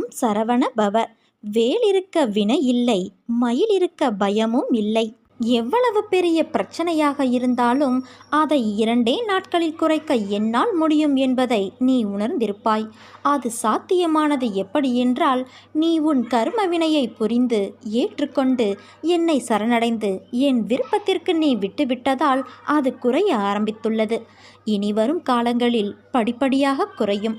ஓம் சரவண பவ. வேலிருக்க வினை இல்லை மயில் இருக்க பயமும் இல்லை. எவ்வளவு பெரிய பிரச்சனையாக இருந்தாலும் அதை இரண்டே நாட்களில் குறைக்க என்னால் முடியும் என்பதை நீ உணர்ந்திருப்பாய். அது சாத்தியமானது எப்படி என்றால் நீ உன் கர்ம வினையை புரிந்து ஏற்றுக்கொண்டு என்னை சரணடைந்து என் விருப்பத்திற்கு நீ விட்டுவிட்டதால் அது குறைய ஆரம்பித்துள்ளது. இனி வரும் காலங்களில் படிப்படியாக குறையும்.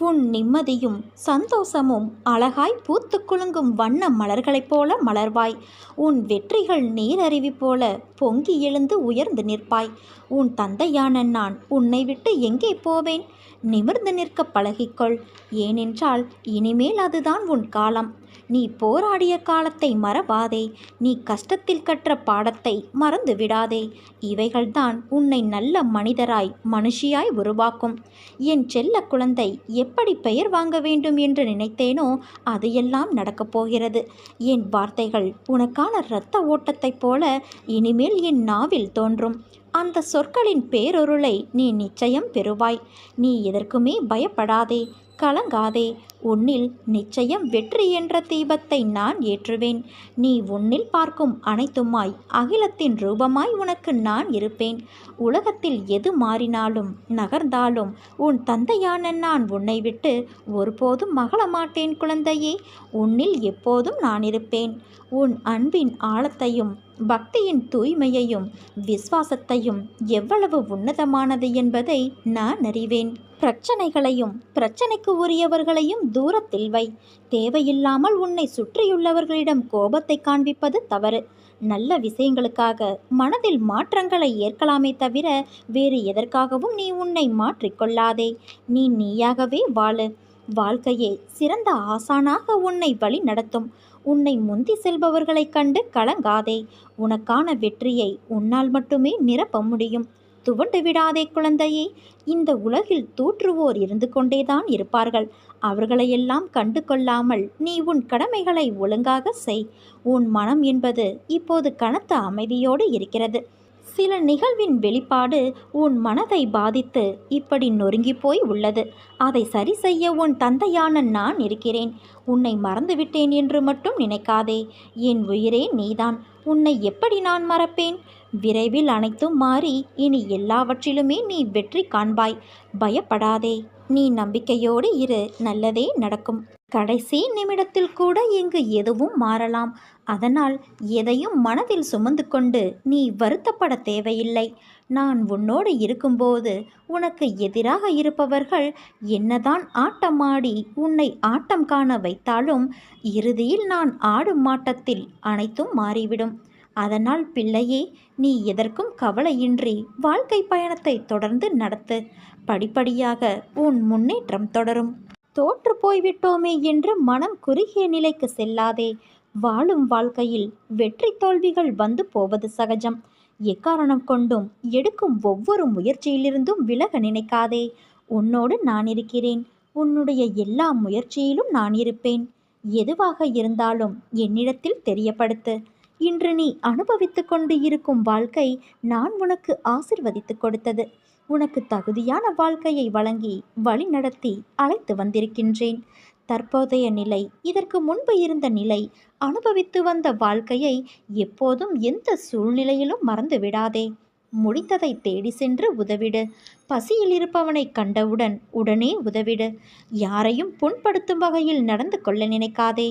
உன் நிம்மதியும் சந்தோஷமும் அழகாய் பூத்து குலுங்கும் வண்ண மலர்களைப் போல மலர்வாய். உன் வெற்றிகள் நீரருவி போல பொங்கி எழுந்து உயர்ந்து நிற்பாய். உன் தந்தையான நான் உன்னை விட்டு எங்கே போவேன்? நிமிர்ந்து நிற்க பழகிக்கொள். ஏனென்றால் இனிமேல் அதுதான் உன் காலம். நீ போராடிய காலத்தை மறவாதே. நீ கஷ்டத்தில் கற்ற பாடத்தை மறந்து விடாதே. இவைகள்தான் உன்னை நல்ல மனிதராய் மனுஷியாய் உருவாக்கும். என் செல்ல குழந்தை எப் எப்படி பெயர் வாங்க வேண்டும் என்று நினைத்தேனோ அது எல்லாம் நடக்கப் போகிறது. என் வார்த்தைகள் உனக்கான இரத்த ஓட்டத்தைப் போல இனிமேல் என் நாவில் தோன்றும். அந்த சொற்களின் பேரொருளை நீ நிச்சயம் பெறுவாய். நீ எதற்குமே பயப்படாதே. கலங்காதே. உன்னில் நிச்சயம் வெற்றி என்ற தீபத்தை நான் ஏற்றுவேன். நீ உன்னில் பார்க்கும் அனைத்துமாய் அகிலத்தின் ரூபமாய் உனக்கு நான் இருப்பேன். உலகத்தில் எது மாறினாலும் நகர்ந்தாலும் உன் தந்தையான நான் உன்னை விட்டு ஒருபோதும் மகள மாட்டேன் குழந்தையே. உன்னில் எப்போதும் நான் இருப்பேன். உன் அன்பின் ஆழத்தையும் பக்தியின் தூய்மையையும் விசுவாசத்தையும் எவ்வளவு உன்னதமானது என்பதை நான் அறிவேன். பிரச்சனைகளையும் பிரச்சனைக்கு உரியவர்களையும் தூரத்தில் வை. தேவையில்லாமல் உன்னை சுற்றியுள்ளவர்களிடம் கோபத்தை காண்பிப்பது தவறு. நல்ல விஷயங்களுக்காக மனதில் மாற்றங்களை ஏற்கலாமே தவிர வேறு எதற்காகவும் நீ உன்னை மாற்றிக்கொள்ளாதே. நீ நீயாகவே வாழு. வாழ்க்கையே சிறந்த ஆசானாக உன்னை வழி நடத்தும். உன்னை முந்தி செல்பவர்களைக் கண்டு கலங்காதே. உனக்கான வெற்றியை உன்னால் மட்டுமே நிரப்ப முடியும். துவண்டு விடாதே குழந்தையே. இந்த உலகில் தூற்றுவோர் இருந்து கொண்டேதான் இருப்பார்கள். அவர்களையெல்லாம் கண்டு கொள்ளாமல் நீ உன் கடமைகளை ஒழுங்காக செய். உன் மனம் என்பது இப்போது கனத்த அமைதியோடு இருக்கிறது. சில நிகழ்வின் வெளிப்பாடு உன் மனதை பாதித்து இப்படி நொறுங்கி போய் உள்ளது. அதை சரி செய்ய உன் தந்தையான நான் இருக்கிறேன். உன்னை மறந்துவிட்டேன் என்று மட்டும் நினைக்காதே. என் உயிரே நீதான். உன்னை எப்படி நான் மறப்பேன்? விரைவில் அனைத்தும் மாறி இனி எல்லாவற்றிலுமே நீ வெற்றி காண்பாய். பயப்படாதே. நீ நம்பிக்கையோடு இரு. நல்லதே நடக்கும். கடைசி நிமிடத்தில் கூட இங்கு எதுவும் மாறலாம். அதனால் எதையும் மனதில் சுமந்து கொண்டு நீ வருத்தப்பட தேவையில்லை. நான் உன்னோடு இருக்கும்போது உனக்கு எதிராக இருப்பவர்கள் என்னதான் ஆட்டமாடி உன்னை ஆட்டம் காண வைத்தாலும் இறுதியில் நான் ஆடும் மாட்டத்தில் அனைத்தும் மாறிவிடும். அதனால் பிள்ளையே நீ எதற்கும் கவலையின்றி வாழ்க்கை பயணத்தை தொடர்ந்து நடத்து. படிப்படியாக உன் முன்னேற்றம் தொடரும். தோற்று போய்விட்டோமே என்று மனம் குறுகிய நிலைக்கு செல்லாதே. வாழும் வாழ்க்கையில் வெற்றி தோல்விகள் வந்து போவது சகஜம். எக்காரணம் கொண்டும் எடுக்கும் ஒவ்வொரு முயற்சியிலிருந்தும் விலக நினைக்காதே. உன்னோடு நான் இருக்கிறேன். உன்னுடைய எல்லா முயற்சியிலும் நான் இருப்பேன். எதுவாக இருந்தாலும் என்னிடத்தில் தெரியப்படுத்து. இன்று நீ அனுபவித்து கொண்டு இருக்கும் வாழ்க்கை நான் உனக்கு ஆசிர்வதித்து கொடுத்தது. உனக்கு தகுதியான வாழ்க்கையை வழங்கி வழிநடத்தி அழைத்து வந்திருக்கின்றேன். தற்போதைய நிலை இதற்கு முன்பு இருந்த நிலை அனுபவித்து வந்த வாழ்க்கையை எப்போதும் எந்த சூழ்நிலையிலும் மறந்து விடாதே. முடித்ததை தேடி சென்று உதவிடு. பசியில் இருப்பவனை கண்டவுடன் உடனே உதவிடு. யாரையும் புண்படுத்தும் வகையில் நடந்து கொள்ள நினைக்காதே.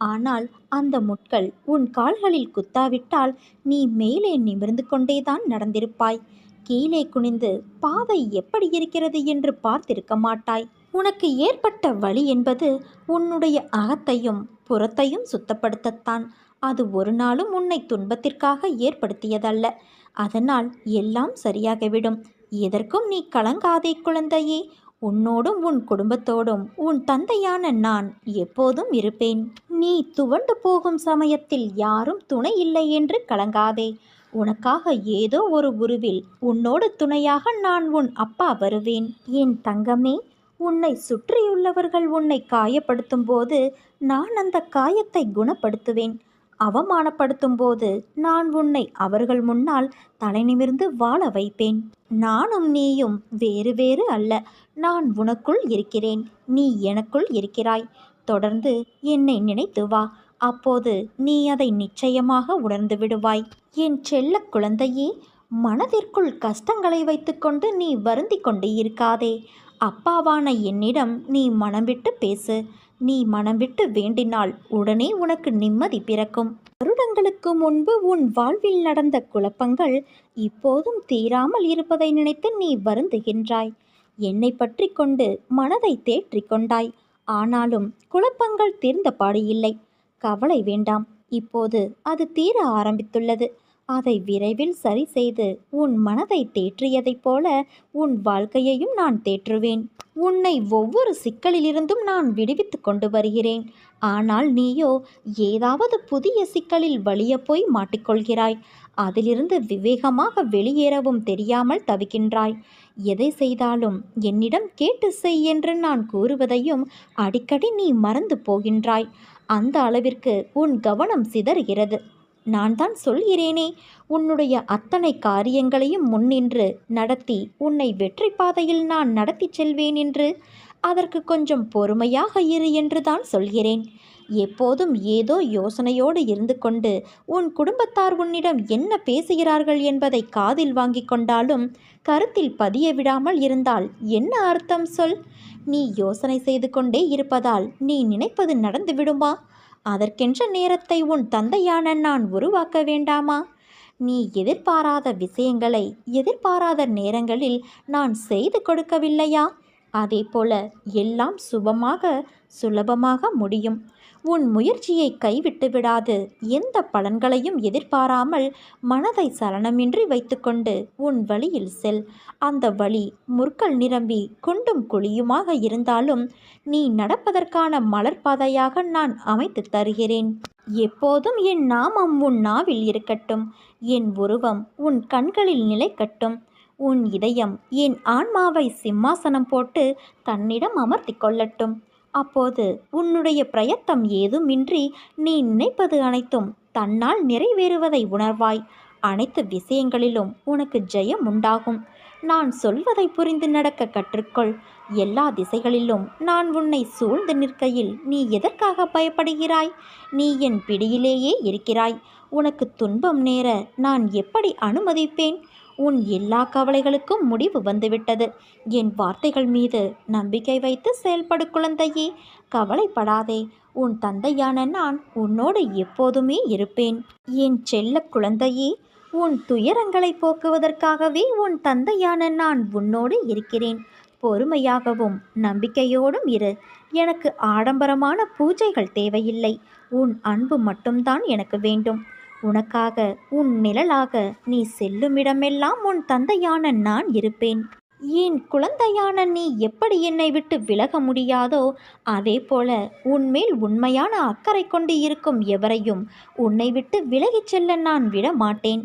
ஆனால் அந்த முட்கள் உன் கால்களில் குத்தாவிட்டால் நீ மேலே நிமிர்ந்து கொண்டேதான் நடந்திருப்பாய். கீழே குனிந்து பாதை எப்படி இருக்கிறது என்று பார்த்திருக்க மாட்டாய். உனக்கு ஏற்பட்ட வழி என்பது உன்னுடைய அகத்தையும் புறத்தையும் சுத்தப்படுத்தத்தான். அது ஒரு நாளும் உன்னை துன்பத்திற்காக ஏற்படுத்தியதல்ல. அதனால் எல்லாம் சரியாகிவிடும். எதற்கும் நீ கலங்காதே குழந்தையே. உன்னோடும் உன் குடும்பத்தோடும் உன் தந்தையான நான் எப்போதும் இருப்பேன். நீ துவண்டு போகும் சமயத்தில் யாரும் துணை இல்லை என்று கலங்காதே. உனக்காக ஏதோ ஒரு உருவில் உன்னோடு துணையாக நான் உன் அப்பா வருவேன். என் தங்கமே உன்னை சுற்றியுள்ளவர்கள் உன்னை காயப்படுத்தும் போது நான் அந்த காயத்தை குணப்படுத்துவேன். அவமானப்படுத்தும் போது நான் உன்னை அவர்கள் முன்னால் தலை நிமிர்ந்து வாழ வைப்பேன். நானும் நீயும் வேறு வேறு அல்ல. நான் உனக்குள் இருக்கிறேன். நீ எனக்குள் இருக்கிறாய். தொடர்ந்து என்னை நினைத்து வா. அப்போது நீ அதை நிச்சயமாக உணர்ந்து விடுவாய். என் செல்ல குழந்தையே மனதிற்குள் கஷ்டங்களை வைத்துக்கொண்டு நீ வருந்தி கொண்டு இருக்காதே. அப்பாவான என்னிடம் நீ மனம் விட்டு பேசு. நீ மனம் விட்டு வேண்டினால் உடனே உனக்கு நிம்மதி பிறக்கும். வருடங்களுக்கு முன்பு உன் வாழ்வில் நடந்த குழப்பங்கள் இப்போதும் தீராமல் இருப்பதை நினைத்து நீ வருந்துகின்றாய். என்னை பற்றி கொண்டு மனதை தேற்றிக் கொண்டாய். ஆனாலும் குழப்பங்கள் தீர்ந்தபாடு இல்லை. கவலை வேண்டாம். இப்போது அது தீர ஆரம்பித்துள்ளது. அதை விரைவில் சரி செய்து உன் மனதை தேற்றியதைப் போல உன் வாழ்க்கையையும் நான் தேற்றுவேன். உன்னை ஒவ்வொரு சிக்கலிலிருந்தும் நான் விடுவித்து கொண்டு வருகிறேன். ஆனால் நீயோ ஏதாவது புதிய சிக்கலில் வழிய போய் மாட்டிக்கொள்கிறாய். அதிலிருந்து விவேகமாக வெளியேறவும் தெரியாமல் தவிக்கின்றாய். எதை செய்தாலும் என்னிடம் கேட்டு செய் என்று நான் கூறுவதையும் அடிக்கடி நீ மறந்து போகின்றாய். அந்த அளவிற்கு உன் கவனம் சிதறுகிறது. நான் தான் சொல்கிறேனே உன்னுடைய அத்தனை காரியங்களையும் முன்னின்று நடத்தி உன்னை வெற்றி பாதையில் நான் நடத்தி செல்வேன் என்று அதற்கு கொஞ்சம் பொறுமையாக இரு என்று தான் சொல்கிறேன். எப்போதும் ஏதோ யோசனையோடு இருந்து கொண்டு உன் குடும்பத்தார் உன்னிடம் என்ன பேசுகிறார்கள் என்பதை காதில் வாங்கி கொண்டாலும் கருத்தில் பதிய விடாமல் இருந்தால் என்ன அர்த்தம் சொல்? நீ யோசனை செய்து கொண்டே இருப்பதால் நீ நினைப்பது நடந்து விடுமா? அதற்கென்ற நேரத்தை உன் தந்தையான நான் உருவாக்க வேண்டாமா? நீ எதிர்பாராத விஷயங்களை எதிர்பாராத நேரங்களில் நான் செய்து கொடுக்கவில்லையா? அதே போல எல்லாம் சுபமாக சுலபமாக முடியும். உன் முயற்சியை கைவிட்டு விடாது. எந்த பலன்களையும் எதிர்பாராமல் மனதை சலனமின்றி வைத்துக்கொண்டு உன் வழியில் செல். அந்த வழி முற்கள் நிரம்பி குண்டும் குழியுமாக இருந்தாலும் நீ நடப்பதற்கான மலர்பாதையாக நான் அமைத்து தருகிறேன். எப்போதும் என் நாமம் உன் நாவில் இருக்கட்டும். என் உருவம் உன் கண்களில் நிலைக்கட்டும். உன் இதயம் என் ஆன்மாவை சிம்மாசனம் போட்டு தன்னிடம் அமர்த்தி கொள்ளட்டும் அப்போது உன்னுடைய பிரயத்தம் ஏதுமின்றி நீ நினைப்பது அனைத்தும் தன்னால் நிறைவேறுவதை உணர்வாய். அனைத்து விஷயங்களிலும் உனக்கு ஜெயம் உண்டாகும். நான் சொல்வதை புரிந்து நடக்க கற்றுக்கொள். எல்லா திசைகளிலும் நான் உன்னை சூழ்ந்து நிற்கையில் நீ எதற்காக பயப்படுகிறாய்? நீ என் பிடியிலேயே இருக்கிறாய். உனக்கு துன்பம் நேர நான் எப்படி அனுமதிப்பேன்? உன் எல்லா கவலைகளுக்கும் முடிவு வந்துவிட்டது. என் வார்த்தைகள் மீது நம்பிக்கை வைத்து செயல்படு குழந்தையே கவலைப்படாதே. உன் தந்தையான நான் உன்னோடு எப்போதுமே இருப்பேன். என் செல்ல குழந்தையே உன் துயரங்களை போக்குவதற்காகவே உன் தந்தையான நான் உன்னோடு இருக்கிறேன். பொறுமையாகவும் நம்பிக்கையோடும் இரு. எனக்கு ஆடம்பரமான பூஜைகள் தேவையில்லை. உன் அன்பு மட்டும்தான் எனக்கு வேண்டும். உனக்காக உன் நிழலாக நீ செல்லுமிடமெல்லாம் உன் தந்தையான நான் இருப்பேன். என் குழந்தையான நீ எப்படி என்னை விட்டு விலக முடியாதோ அதே போல உன்மேல் உண்மையான அக்கறை கொண்டு இருக்கும் எவரையும் உன்னை விட்டு விலகிச் செல்ல நான் விட மாட்டேன்